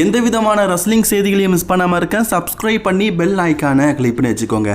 எந்த விதமான ரஸ்லிங் செய்திகளையும் மிஸ் பண்ணாமல் இருக்க சப்ஸ்கிரைப் பண்ணி பெல் ஐக்கானை கிளிக் பண்ணி வச்சுக்கோங்க.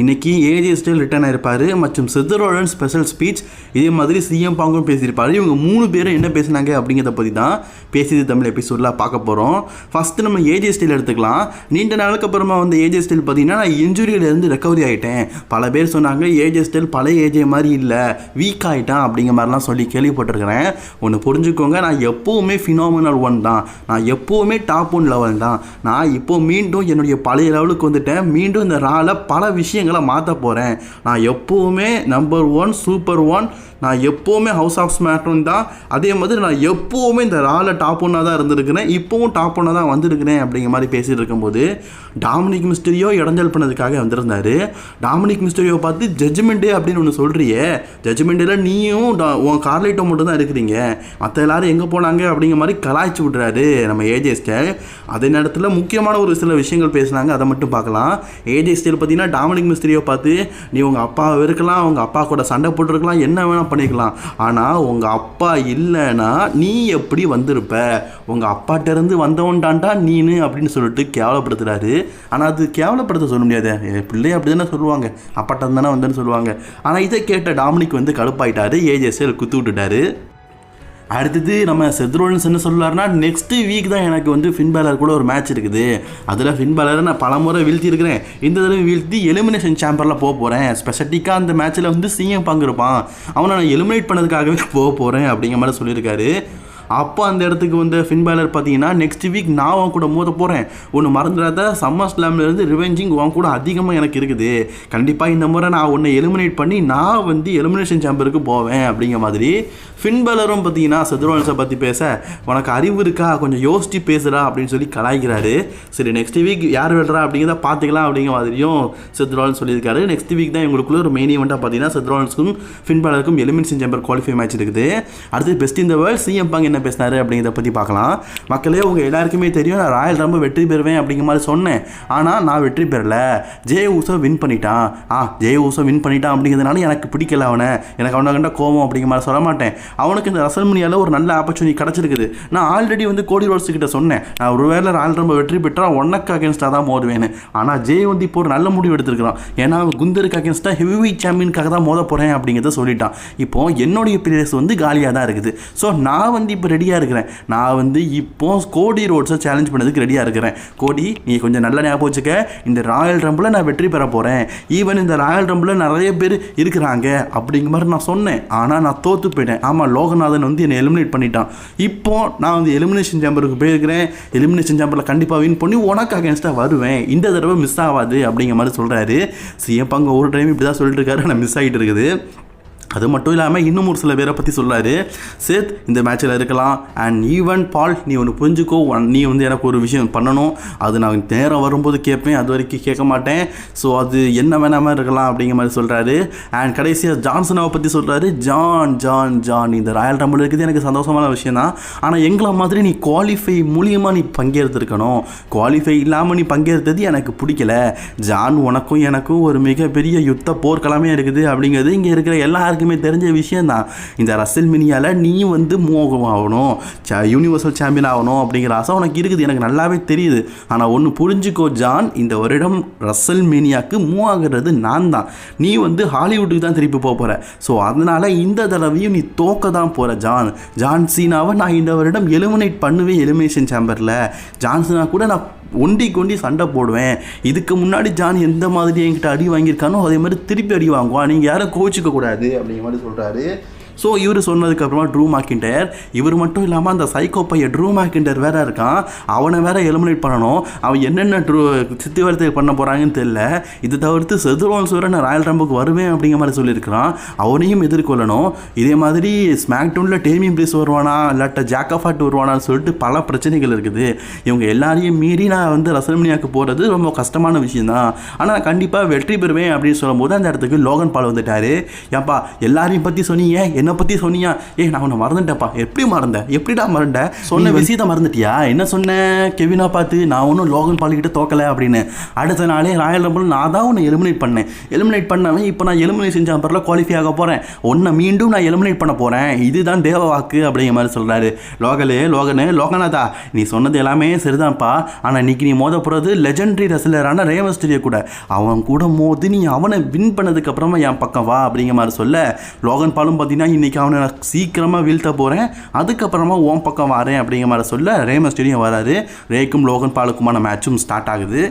இன்னைக்கு ஏஜே ஸ்டைல் ரிட்டர்ன் ஆயிருப்பார் மற்றும் சித்தரோடன் ஸ்பெஷல் ஸ்பீச் இதே மாதிரி சிஎம் பாங்கும் பேசியிருப்பார். இவங்க மூணு பேரும் என்ன பேசினாங்க அப்படிங்கிறத பற்றி தான் பேசியது தமிழ் எபிசோடில் பார்க்க போகிறோம் ஃபஸ்ட்டு நம்ம ஏஜே ஸ்டைல் எடுத்துக்கலாம். நீண்ட நாளுக்கு அப்புறமா வந்து ஏஜே ஸ்டைல் பார்த்தீங்கன்னா நான் இன்ஜுரியிலேருந்து ரெக்கவரி ஆகிட்டேன் பல பேர் சொன்னாங்க ஏஜே ஸ்டைல் பழைய ஏஜே மாதிரி இல்லை வீக் ஆகிட்டான் அப்படிங்கிற மாதிரிலாம் சொல்லி கேள்விப்பட்டிருக்கிறேன். ஒன்று புரிஞ்சுக்கோங்க நான் எப்போவுமே ஃபினாமினல் ஒன் தான். நான் எப்போவுமே டாப் ஒன் லெவல் தான். நான் இப்போ மீண்டும் என்னுடைய பழைய லெவலுக்கு வந்துட்டேன். மீண்டும் இந்த ரால பல விஷயங்களை மாற்ற போகிறேன் நான் எப்போவுமே நம்பர் ஒன் சூப்பர் ஒன் நான் எப்போவுமே ஹவுஸ் ஆஃப் ஸ்மாட்டன் தான். அதே மாதிரி நான் எப்போவுமே இந்த ராவில் டாப் ஒன்னாக தான் இருந்திருக்கிறேன். இப்போவும் டாப் ஒன்னாக தான் வந்திருக்கிறேன் அப்படிங்கிற மாதிரி பேசிகிட்டு இருக்கும்போது டாமினிக் மிஸ்டரியோ இடைஞ்சல் பண்ணதுக்காக வந்திருந்தாரு. டாமினிக் மிஸ்டரியோ பார்த்து ஜட்ஜ்மெண்ட்டு அப்படின்னு ஒன்று சொல்கிறியே ஜட்ஜ்மெண்ட்டில் நீயும் டா- உன் கார்லைட்டோ மட்டும் தான் இருக்கிறீங்க. மற்ற எல்லாரும் எங்கே போனாங்க அப்படிங்கிற மாதிரி கலாய்ச்சி விட்றாரு நம்ம ஏஜே ஸ்டைல் அதே நேரத்தில் முக்கியமான ஒரு சில விஷயங்கள் பேசுனாங்க. அதை மட்டும் பார்க்கலாம். ஏஜே ஸ்டைல் பார்த்தீங்கன்னா டாமினிக் மிஸ்டரியோ பார்த்து நீ உங்கள் அப்பாவை இருக்கலாம் உங்கள் அப்பா கூட சண்டை போட்டிருக்கலாம். என்ன வேணால் பண்ணிக்கலாம். ஆனால் உங்கள் அப்பா இல்லைன்னா நீ எப்படி வந்திருப்ப? உங்கள் அப்பாட்டேருந்து வந்தவன்டாண்டா நீனு அப்படின்னு சொல்லிட்டு கேவலப்படுத்துகிறாரு ஆனால் அது கேவலப்படுத்த சொல்ல முடியாது. என் பிள்ளைய அப்படி தானே சொல்லுவாங்க. அப்பாட்டேருந்து தானே வந்தேன்னு சொல்லுவாங்க. ஆனால் இதை கேட்ட டாமினிக் வந்து கடுப்பாயிட்டாரு. ஏஜேஎஸ்எல் குத்து விட்டுட்டாரு அடுத்தது நம்ம செத்ரோலன்ஸ் என்ன சொல்லார்னா நெக்ஸ்ட் வீக் தான் எனக்கு வந்து ஃபின் பேலர் கூட ஒரு மேட்ச் இருக்குது. அதில் ஃபின்பேலரை நான் பல முறை வீழ்த்தியிருக்கிறேன். இந்த தடவை வீழ்த்தி எலிமினேஷன் சாம்பரில் போக போகிறேன் ஸ்பெசிட்டிக்காக அந்த மேட்ச்சில் வந்து சிஎம் பங்கிருப்பான் அவனை நான் எலிமினேட் பண்ணதுக்காகவே போக போகிறேன் அப்படிங்கிற மாதிரி சொல்லியிருக்காரு. அப்போ அந்த இடத்துக்கு வந்து ஃபின் பேலர் பார்த்தீங்கன்னா நெக்ஸ்ட் வீக் நான் உன் கூட மோத போகிறேன் ஒன்று மறந்துடாத சம்மர் ஸ்லாம்லேருந்து ரிவெஞ்சிங் உன் கூட அதிகமாக எனக்கு இருக்குது. கண்டிப்பாக இந்த முறை நான் உன்னை எலிமினேட் பண்ணி நான் வந்து எலிமினேஷன் சாம்பருக்கு போவேன் அப்படிங்கிற மாதிரி ஃபின் பேலரும் பார்த்தீங்கன்னா செதுரோன்ஸை பற்றி பேச உனக்கு அறிவு இருக்கா? கொஞ்சம் யோசிச்சு பேசுகிறா அப்படின்னு சொல்லி கலாய்க்கிறாரு. சரி நெக்ஸ்ட் வீக் யார் விடுறா அப்படிங்கிறத பார்த்துக்கலாம் அப்படிங்கிற மாதிரியும் செத்ரோலன் சொல்லியிருக்காரு. நெக்ஸ்ட் வீக் தான் இவங்களுக்குள்ள ஒரு மெயின் ஈவெண்ட்டாக பார்த்தீங்கன்னா செத்ரோலன்ஸுக்கும் ஃபின் பேலருக்கும் எலிமினேஷன் சாம்பர் குவாலிஃபை மேட்ச் இருக்குது. அடுத்து பெஸ்ட் இந்த வேர்ல்ட் சிஎம் பாங் என்ன பேசினாரு அப்படிங்கிறத பற்றி பார்க்கலாம். மக்களே உங்கள் எல்லாருக்குமே தெரியும் நான் ராயல் ரொம்ப வெற்றி பெறுவேன் அப்படிங்கிற மாதிரி சொன்னேன். ஆனால் நான் வெற்றி பெறல. ஜெய ஊசோ வின் பண்ணிட்டான். ஆ ஜெய ஊசோ வின் பண்ணிட்டான் அப்படிங்கிறதுனால எனக்கு பிடிக்கல அவனை. எனக்கு அவனை கண்ட கோவம் அப்படிங்கிற மாதிரி சொல்ல மாட்டேன். அவனுக்கு இந்த ரசல்மனியால் ஒரு நல்ல ஆப்பர்ச்சுனிட்டி கிடச்சிருக்குது. நான் ஆல்ரெடி வந்து கோடி ரோட்ஸ் கிட்ட சொன்னேன். நான் ஒரு வேளை ராயல் ரொம்ப வெற்றி பெற்றால் ஒன்னக்கு அகேன்ஸ்டாக தான் மோதுவேன்னு. ஆனால் ஜெய் வந்து இப்போ ஒரு நல்ல முடிவு எடுத்திருக்கிறான். ஏன்னா அவன் குந்தருக்கு அகேன்ஸ்டாக ஹெவி சாம்பியனுக்காக தான் மோத போகிறேன் அப்படிங்கிறத சொல்லிட்டான். இப்போ என்னுடைய பிளேயர்ஸ் வந்து காலியாக தான் இருக்குது. ஸோ நான் வந்து இப்போ ரெடியாக இருக்கிறேன். நான் வந்து இப்போ கோடி ரோட்ஸை சேலஞ்ச் பண்ணதுக்கு ரெடியாக இருக்கிறேன். கோடி நீ கொஞ்சம் நல்ல ஞாபகம் வச்சுக்க. இந்த ராயல் ரம்பில் நான் வெற்றி பெற போகிறேன் ஈவன் இந்த ராயல் ரம்பில் நிறைய பேர் இருக்கிறாங்க. அப்படிங்கிற மாதிரி நான் சொன்னேன். ஆனால் நான் தோற்று போயிட்டேன். ஆமாம் லோகநாதன் வந்து என்னை எலிமினேட் பண்ணிட்டான். இப்போ நான் வந்து எலிமினேஷன் சேம்பருக்கு போயிருக்கிறேன். எலிமினேஷன் சேம்பரில் கண்டிப்பாக வின் பண்ணி உனக்கு அகேன்ஸ்டாக வருவேன். இந்த தடவை மிஸ் ஆகாது அப்படிங்கிற மாதிரி சொல்கிறாரு சிஎம் பங்க ஒரு டைம் இப்படி தான் சொல்லிட்டு இருக்காரு. ஆனால் மிஸ் ஆகிட்டு இருக்குது. அது மட்டும் இல்லாமல் இன்னும் ஒரு சில பேரை பற்றி சொல்கிறாரு சேத் இந்த மேட்ச்சில் இருக்கலாம். அண்ட் ஈவன் பால் நீ ஒன்று புரிஞ்சுக்கோ. நீ வந்து எனக்கு ஒரு விஷயம் பண்ணணும். அது நான் நேரம் வரும்போது கேட்பேன். அது வரைக்கும் கேட்க மாட்டேன். ஸோ அது என்ன வேணாமல் இருக்கலாம் அப்படிங்கிற மாதிரி சொல்கிறாரு அண்ட் கடைசியாக ஜான்சனாவை பற்றி சொல்கிறாரு ஜான் ஜான் ஜான் இந்த ராயல் ரம்பிள் இருக்குது. எனக்கு சந்தோஷமான விஷயம் தான். ஆனால் எங்களை மாதிரி நீ குவாலிஃபை மூலியமாக நீ பங்கேற்றுருக்கணும். குவாலிஃபை இல்லாமல் நீ பங்கேற்றது எனக்கு பிடிக்கல. ஜான் உனக்கும் எனக்கும் ஒரு மிகப்பெரிய யுத்த போர்க்களமே இருக்குது. அப்படிங்கிறது இங்கே இருக்கிற எல்லாருக்கும் தெரிஞ்ச விஷயம்தான் இந்த ரசல் மினியால் நீ வந்து மோகம் ஆகணும். யூனிவர்சல் சாம்பியன் ஆகணும் அப்படிங்கிற ஆசை உனக்கு இருக்குது. எனக்கு நல்லாவே தெரியுது. ஆனால் ஒன்று புரிஞ்சுக்கோ ஜான். இந்த வருடம் ரசல் மீனியாக்கு மூவ் ஆகிறது நான் தான். நீ வந்து ஹாலிவுட்டுக்கு தான் திருப்பி போக போகிற ஸோ அதனால் இந்த தடவையும் நீ தோக்க தான் போகிற ஜான். ஜான் சீனாவை நான் இந்த வருடம் எலிமினேட் பண்ணுவேன் எலிமினேஷன் சாம்பரில் ஜான்சனா கூட நான் ஒண்டி கொண்டி சண்டை போடுவேன். இதுக்கு முன்னாடி ஜான் எந்த மாதிரி என்கிட்ட அடி வாங்கியிருக்கானோ அதே மாதிரி திருப்பி அடி வாங்குவான். நீங்கள் யாரும் கோச்சிக்க கூடாது அப்படிங்கிற மாதிரி சொல்கிறாரு ஸோ இவர் சொன்னதுக்கப்புறமா ட்ரூ மாக்கிண்டர் இவர் மட்டும் இல்லாமல் அந்த சைக்கோ பையன் ட்ரூ மாக்கிண்டர் வேற இருக்கான். அவனை வேற எலிமினேட் பண்ணணும். அவன் என்னென்ன ட்ரூ சித்தி பண்ண போகிறாங்கன்னு தெரியல. இது தவிர்த்து செதுரோன் சூரன் ராயல் ரம்புக்கு வருவேன் அப்படிங்கிற மாதிரி சொல்லியிருக்கிறான். அவனையும் எதிர்கொள்ளணும். இதே மாதிரி ஸ்மாக் டவுனில் டேமிங் பிளேஸ் வருவானா இல்லாட்ட ஜாக்கஃபாட் வருவானான்னு சொல்லிட்டு பல பிரச்சனைகள் இருக்குது. இவங்க எல்லாரையும் மீறி நான் வந்து ரசல்மனியாக்கு போகிறது ரொம்ப கஷ்டமான விஷயம் தான் ஆனால் கண்டிப்பாக வெற்றி பெறுவேன் அப்படின்னு சொல்லும்போது அந்த இடத்துக்கு லோகன் பால் வந்துட்டாரு. ஏன்ப்பா எல்லாரையும் பற்றி சொன்னீங்க? என்னை பற்றி சொன்னியா? ஏய் நான் உன்னை மறந்துட்டேன்ப்பா. எப்படி மறந்தேன் எப்படிடா மறந்தேன் சொன்ன விஷயத்தை மறந்துட்டியா? என்ன சொன்னேன் கெவினா பார்த்து நான் ஒன்றும் லோகன் பாலிக்கிட்ட தோக்கலை அப்படின்னு. அடுத்த நாளே ராயல் ரம்பிள் நான் தான் உன்னை எலிமினேட் பண்ணேன். எலிமினேட் பண்ணவன் இப்போ நான் எலிமினேட் செஞ்ச அப்புறம் குவாலிஃபை ஆக போகிறேன் உன்னை மீண்டும் நான் எலிமினேட் பண்ண போகிறேன் இதுதான் தேவ வாக்கு அப்படிங்கிற மாதிரி சொல்கிறாரு லோகலே லோகனு லோகநாதா நீ சொன்னது எல்லாமே சரிதான்ப்பா. ஆனால் இன்னைக்கு நீ மோத போகிறது லெஜெண்டரி ரெஸ்லரான ரேவஸ்டரிய கூட. அவன் கூட மோதி நீ அவனை வின் பண்ணதுக்கு அப்புறமா என் பக்கம் வா அப்படிங்கிற மாதிரி சொல்ல லோகன் பாலும் பார்த்தீங்கன்னா இன்னைக்கு அவனை நான் சீக்கிரமாக வீழ்த்த போகிறேன் அதுக்கப்புறமா ஓம் பக்கம் வரேன் அப்படிங்கிற மாதிரி சொல்ல ரேமஸ்டரியும் வராரு. ரேக்கும் லோகன் பாலுக்குமான மேட்சும் ஸ்டார்ட் ஆகுது.